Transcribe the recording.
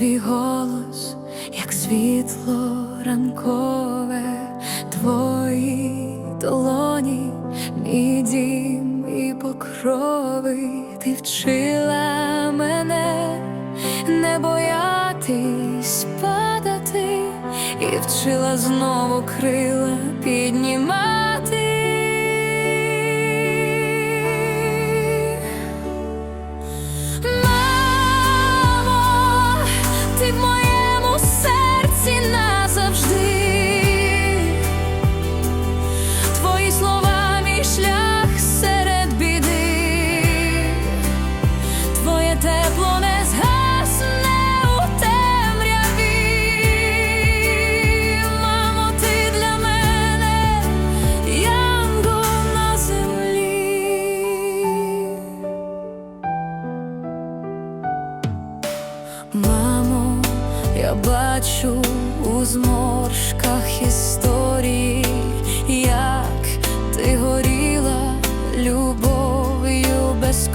твій голос, як світло ранкове, твої долоні, мій дім і покрови, ти вчила мене не боятись падати, і вчила знову крила піднімати. плачу у зморшках історії, як ти горіла любов'ю без